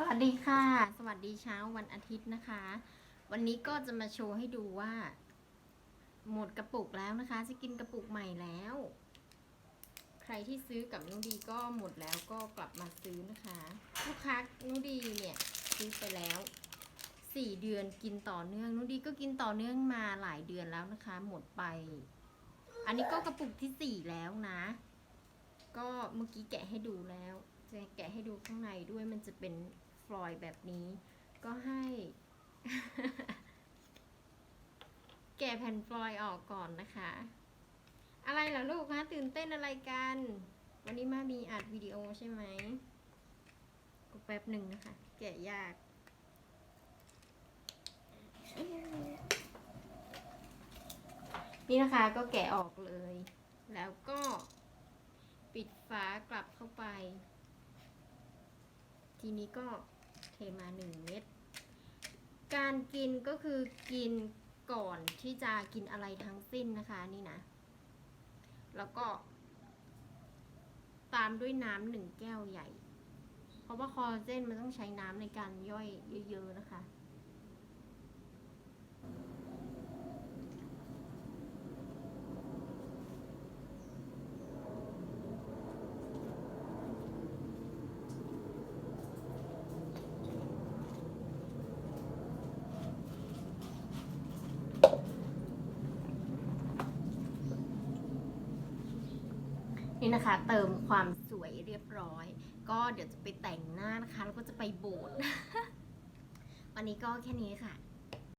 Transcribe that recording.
สวัสดีค่ะ สวัสดีเช้าวันอาทิตย์นะคะ วันนี้ก็จะมาโชว์ให้ดูว่า หมดกระปุกแล้วนะคะ จะกินกระปุกใหม่แล้ว ใครที่ซื้อกับนุดีก็หมดแล้วก็กลับมาซื้อนะคะ ลูกค้านุดีเนี่ยซื้อไปแล้วสี่เดือนกินต่อเนื่องนุดีก็กินต่อเนื่องมาหลายเดือนแล้วนะคะ หมดไป อันนี้ก็กระปุกที่สี่แล้วนะ ก็เมื่อกี้แกะให้ดูแล้วจะแกะให้ดูข้างในด้วยมันจะเป็น ลอยด์แบบนี้ ก็ให้ แกะแผ่นฟลอยด์ออกก่อนนะคะ อะไรเหรอลูกคะตื่นเต้นอะไรกัน วันนี้มามีอัดวิดีโอใช่ไหมก็แป๊บหนึ่งนะคะ แกะยากนี่นะคะก็แกะออกเลย แล้วก็ปิดฝากลับเข้าไป ทีนี้ก็ ทมาหนึ่งเม็ด การกินก็คือกินก่อนที่จะกินอะไรทั้งสิ้นนะคะนี่นะ แล้วก็ ตามด้วยน้ำหนึ่งแก้วใหญ่ เพราะว่าคอลลาเจนมันต้องใช้น้ำในการย่อยเยอะ ๆ นะคะ นี่นะคะ เติมความสวยเรียบร้อย ก็เดี๋ยวจะไปแต่งหน้านะคะ แล้วก็จะไปโบสถ์วันนี้ก็แค่นี้ค่ะ